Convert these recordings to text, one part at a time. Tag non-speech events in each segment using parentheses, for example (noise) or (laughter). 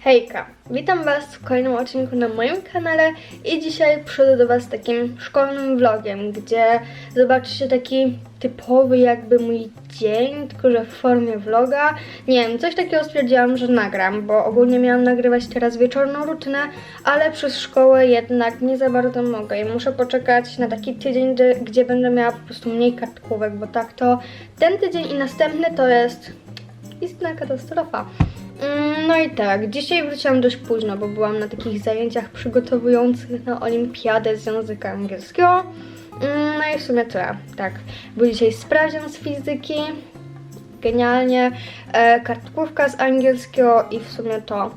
Hejka, witam Was w kolejnym odcinku na moim kanale i dzisiaj przychodzę do Was z takim szkolnym vlogiem, gdzie zobaczycie taki typowy jakby mój dzień, tylko że w formie vloga. Nie wiem, coś takiego stwierdziłam, że nagram, bo ogólnie miałam nagrywać teraz wieczorną rutynę, ale przez szkołę jednak nie za bardzo mogę i muszę poczekać na taki tydzień, gdzie, gdzie będę miała po prostu mniej kartkówek, bo tak to ten tydzień i następny to jest istna katastrofa. Mm, No i tak, dzisiaj wróciłam dość późno, bo byłam na takich zajęciach przygotowujących na olimpiadę z języka angielskiego. Mm, No i w sumie tyle, tak. Był dzisiaj sprawdzian z fizyki, genialnie, e, kartkówka z angielskiego i w sumie to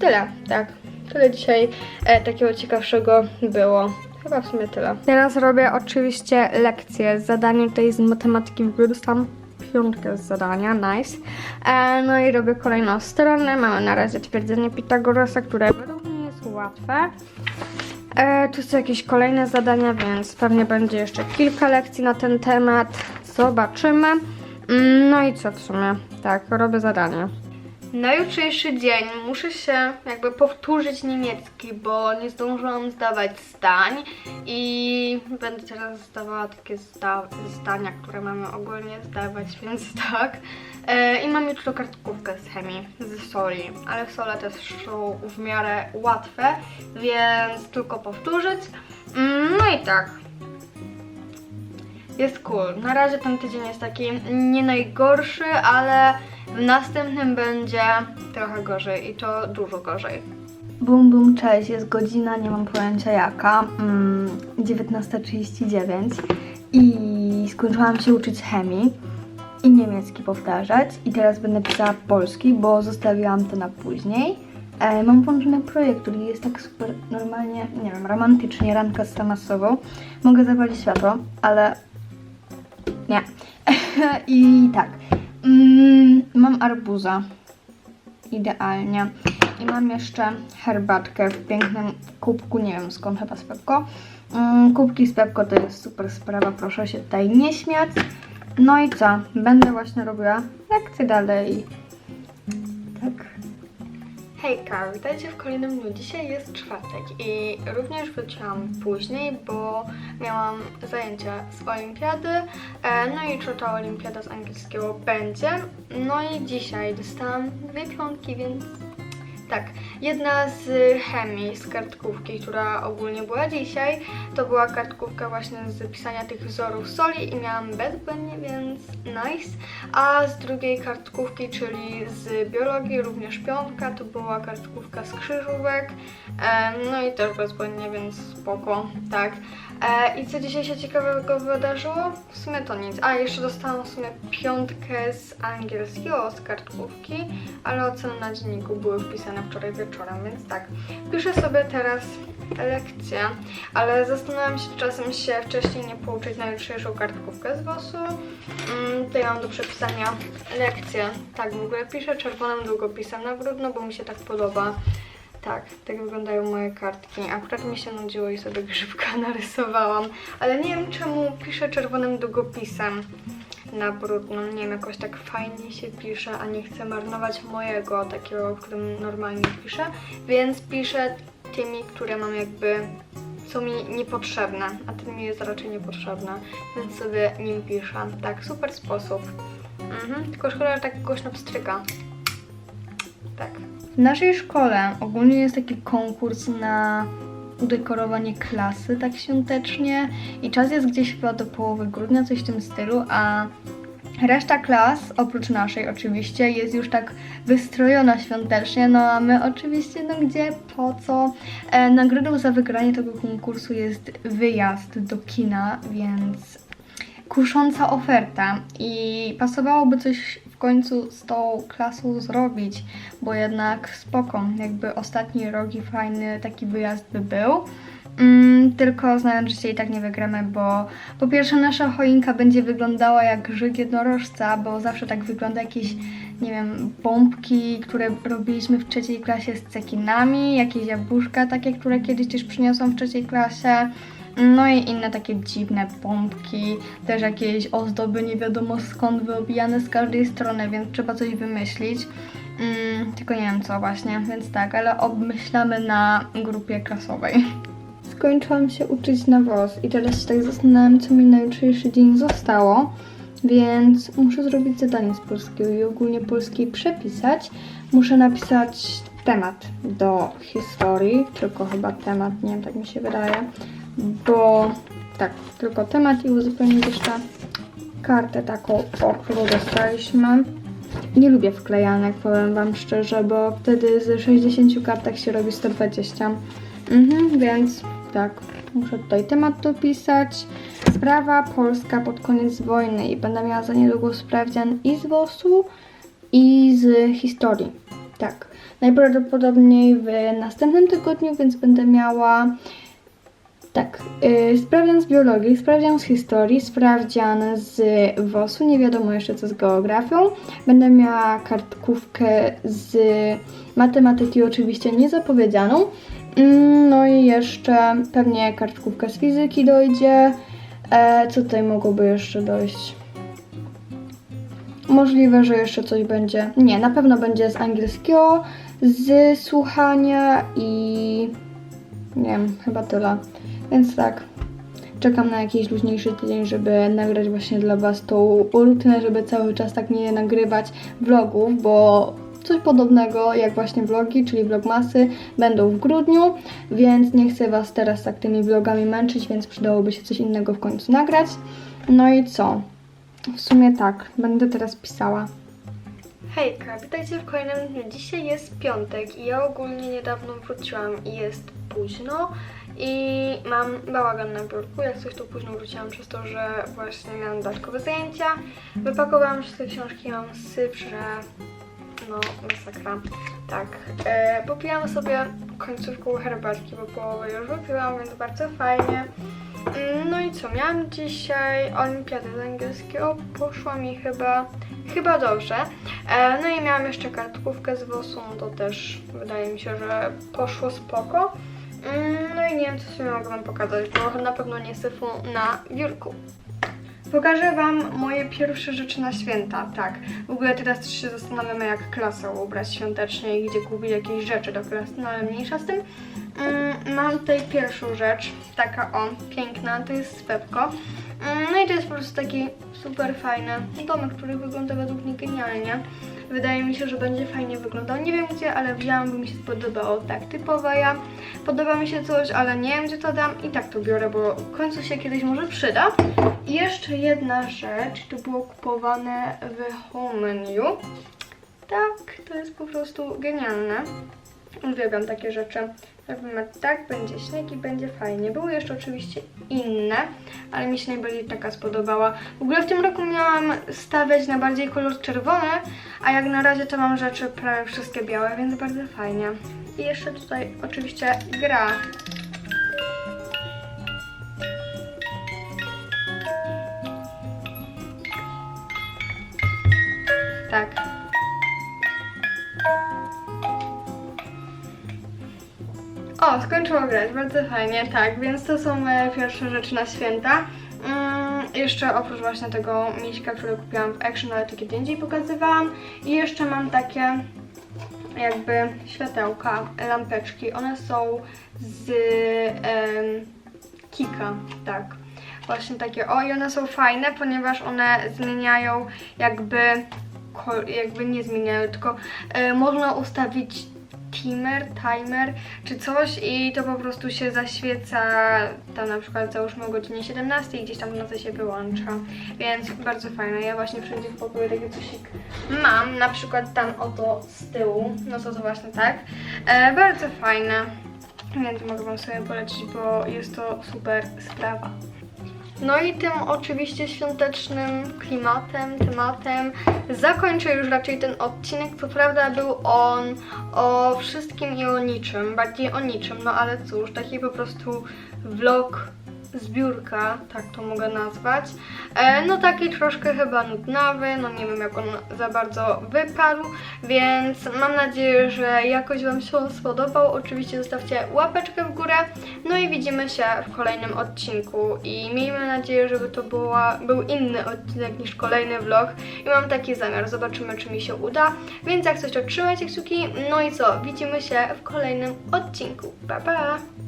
tyle, tak. Tyle dzisiaj e, takiego ciekawszego było. Chyba w sumie tyle. Teraz robię oczywiście lekcję. Zadanie tutaj z matematyki w ogóle dostałam piątkę z zadania, nice. E, no i robię kolejną stronę. Mamy na razie twierdzenie Pitagorasa, które według mnie jest łatwe. E, tu są jakieś kolejne zadania, więc pewnie będzie jeszcze kilka lekcji na ten temat. Zobaczymy. Mm, No i co w sumie? Tak, robię zadanie. Na jutrzejszy dzień muszę się jakby powtórzyć niemiecki, bo nie zdążyłam zdawać zdań i będę teraz zdawała takie zda zdania, które mamy ogólnie zdawać, (laughs) więc tak. E, I mam jutro kartkówkę z chemii, z soli, ale sole też są w miarę łatwe, więc tylko powtórzyć. Mm, No i tak, jest cool. Na razie ten tydzień jest taki nie najgorszy, ale w następnym będzie trochę gorzej i to dużo gorzej. Bum bum, cześć, jest godzina, nie mam pojęcia jaka, mm, 19.39 i skończyłam się uczyć chemii i niemiecki powtarzać i teraz będę pisała polski, bo zostawiłam to na później. E, mam włączony projekt, który jest tak super normalnie, nie wiem, romantycznie, ranka sama z sobą. Mogę zapalić światło, ale nie. (laughs) I tak. Mm, mam arbuza. Idealnie. I mam jeszcze herbatkę w pięknym kubku. Nie wiem skąd, chyba z Pepko. Mm, kubki z Pepko to jest super sprawa. Proszę się tutaj nie śmiać. No i co? Będę właśnie robiła lekcje dalej. Hejka, witajcie w kolejnym dniu. Dzisiaj jest czwartek i również wróciłam później, bo miałam zajęcia z olimpiady. E, No i ta olimpiada z angielskiego będzie. No i dzisiaj dostałam dwie piątki, więc tak. Jedna z chemii, z kartkówki, która ogólnie była dzisiaj, to była kartkówka właśnie z pisania tych wzorów soli i miałam bezbłędnie, więc nice. A z drugiej kartkówki, czyli z biologii, również piątka, to była kartkówka z krzyżówek. E, no i też bezbłędnie, więc spoko, tak. E, I co dzisiaj się ciekawego wydarzyło? W sumie to nic. A, jeszcze dostałam w sumie piątkę z angielskiego, z kartkówki, ale oceny na dzienniku były wpisane wczoraj wieczorem, więc tak. Piszę sobie teraz lekcję, ale zastanawiam się, czy czasem się wcześniej nie pouczyć na jutrzejszą kartkówkę z WOS-u. Mm, mam do przepisania lekcję. Tak, w ogóle piszę czerwonym długopisem na brudno, bo mi się tak podoba. Tak, tak wyglądają moje kartki. Akurat mi się nudziło i sobie grzybka (laughs) narysowałam, ale nie wiem czemu piszę czerwonym długopisem na brudno. Nie wiem, jakoś tak fajnie się pisze, a nie chcę marnować mojego, takiego, w którym normalnie piszę, więc piszę tymi, które mam jakby, są mi niepotrzebne, a ten mi jest raczej niepotrzebny, więc sobie nim piszę. Tak, super sposób. Mhm, tylko szkoda, że tak głośno pstryka. Tak. W naszej szkole ogólnie jest taki konkurs na udekorowanie klasy tak świątecznie i czas jest gdzieś chyba do połowy grudnia, coś w tym stylu, a reszta klas, oprócz naszej oczywiście, jest już tak wystrojona świątecznie, no a my oczywiście, no gdzie, po co? E, nagrodą za wygranie tego konkursu jest wyjazd do kina, więc kusząca oferta i pasowałoby coś końcu z tą klasą zrobić, bo jednak spoko, jakby ostatni rok i fajny taki wyjazd by był. Mm, tylko znając życie i tak nie wygramy, bo po pierwsze nasza choinka będzie wyglądała jak żyg jednorożca, bo zawsze tak wygląda jakieś, nie wiem, bombki, które robiliśmy w trzeciej klasie z cekinami, jakieś jabłuszka takie, które kiedyś też przyniosłam w trzeciej klasie. No i inne takie dziwne pompki, też jakieś ozdoby nie wiadomo skąd wyobijane z każdej strony, więc trzeba coś wymyślić. Mm, tylko nie wiem co właśnie, więc tak, ale obmyślamy na grupie klasowej. Skończyłam się uczyć na WOS i teraz się tak zastanawiam, co mi na jutrzejszy dzień zostało, więc muszę zrobić zadanie z polskiego i ogólnie polskiej przepisać. Muszę napisać temat do historii, tylko chyba temat, nie wiem, tak mi się wydaje, bo tak, tylko temat i uzupełnić jeszcze kartę taką, o, którą dostaliśmy. Nie lubię wklejanek, powiem Wam szczerze, bo wtedy z 60 kartek się robi 120. Mhm, więc tak, muszę tutaj temat dopisać. Sprawa polska pod koniec wojny i będę miała za niedługo sprawdzian i z WOS-u i z historii. Tak, najprawdopodobniej w następnym tygodniu, więc będę miała tak, yy, sprawdzian z biologii, sprawdzian z historii, sprawdzian z WOS-u, nie wiadomo jeszcze co z geografią. Będę miała kartkówkę z matematyki, oczywiście niezapowiedzianą. Mm, No i jeszcze pewnie kartkówka z fizyki dojdzie. E, co tutaj mogłoby jeszcze dojść? Możliwe, że jeszcze coś będzie. Nie, na pewno będzie z angielskiego, z słuchania i nie wiem, chyba tyle. Więc tak, czekam na jakiś luźniejszy tydzień, żeby nagrać właśnie dla Was tą rutynę, żeby cały czas tak nie nagrywać vlogów, bo coś podobnego jak właśnie vlogi, czyli vlogmasy będą w grudniu, więc nie chcę Was teraz tak tymi vlogami męczyć, więc przydałoby się coś innego w końcu nagrać. No i co? W sumie tak, będę teraz pisała. Hejka, witajcie w kolejnym dniu. Dzisiaj jest piątek i ja ogólnie niedawno wróciłam i jest późno i mam bałagan na biurku. Jak coś to późno wróciłam przez to, że właśnie miałam dodatkowe zajęcia. Wypakowałam wszystkie książki, mam syf, że no masakra. Tak, e, popiłam sobie końcówką herbatki, bo połowę już wypiłam, więc bardzo fajnie. Mm, No i co, miałam dzisiaj olimpiadę z angielskiego, poszło mi chyba, chyba dobrze. E, no i miałam jeszcze kartkówkę z WOS-u, no to też wydaje mi się, że poszło spoko. Mm, No i nie wiem, co sobie mogę Wam pokazać, bo na pewno nie syfu na biurku. Pokażę Wam moje pierwsze rzeczy na święta, tak. W ogóle teraz też się zastanawiamy, jak klasę ubrać świątecznie i gdzie kupić jakieś rzeczy do klasy, no ale mniejsza z tym. Mm, mam tutaj pierwszą rzecz, taka o, piękna, to jest swepko. Mm, no i to jest po prostu taki super fajny domek, który wygląda według mnie genialnie. Wydaje mi się, że będzie fajnie wyglądał. Nie wiem gdzie, ale wzięłam, bo mi się spodobało. Tak, typowa ja. Podoba mi się coś, ale nie wiem gdzie to dam. I tak to biorę, bo w końcu się kiedyś może przyda. I jeszcze jedna rzecz, to było kupowane w Home Menu. Tak, to jest po prostu genialne. Uwielbiam takie rzeczy. Robimy tak, będzie śnieg i będzie fajnie. Były jeszcze oczywiście inne, ale mi się najbardziej taka spodobała. W ogóle w tym roku miałam stawiać na bardziej kolor czerwony, a jak na razie to mam rzeczy prawie wszystkie białe, więc bardzo fajnie. I jeszcze tutaj oczywiście gra. Tak. O, skończyło grać, bardzo fajnie, tak, więc to są moje pierwsze rzeczy na święta. Mm, jeszcze oprócz właśnie tego miśka, który kupiłam w Action, ale to kiedy indziej pokazywałam. I jeszcze mam takie jakby światełka, lampeczki. One są z em, Kika, tak. Właśnie takie, o i one są fajne, ponieważ one zmieniają jakby, jakby nie zmieniają, tylko e, można ustawić timer, timer czy coś i to po prostu się zaświeca tam na przykład załóżmy o godzinie 17 i gdzieś tam w nocy się wyłącza, więc bardzo fajne. Ja właśnie wszędzie w pokoju taki cosik mam, na przykład tam oto z tyłu, no to to właśnie tak. E, bardzo fajne, więc mogę Wam sobie polecić, bo jest to super sprawa. No i tym oczywiście świątecznym klimatem, tematem zakończę już raczej ten odcinek. Co prawda był on o wszystkim i o niczym, bardziej o niczym, no ale cóż, taki po prostu vlog zbiórka, tak to mogę nazwać. E, no taki troszkę chyba nudnawy, no nie wiem jak on za bardzo wypadł, więc mam nadzieję, że jakoś Wam się spodobał. Oczywiście zostawcie łapeczkę w górę, no i widzimy się w kolejnym odcinku i miejmy nadzieję, żeby to była, był inny odcinek niż kolejny vlog i mam taki zamiar, zobaczymy czy mi się uda, więc jak coś to trzymajcie kciuki, no i co, widzimy się w kolejnym odcinku. Pa pa!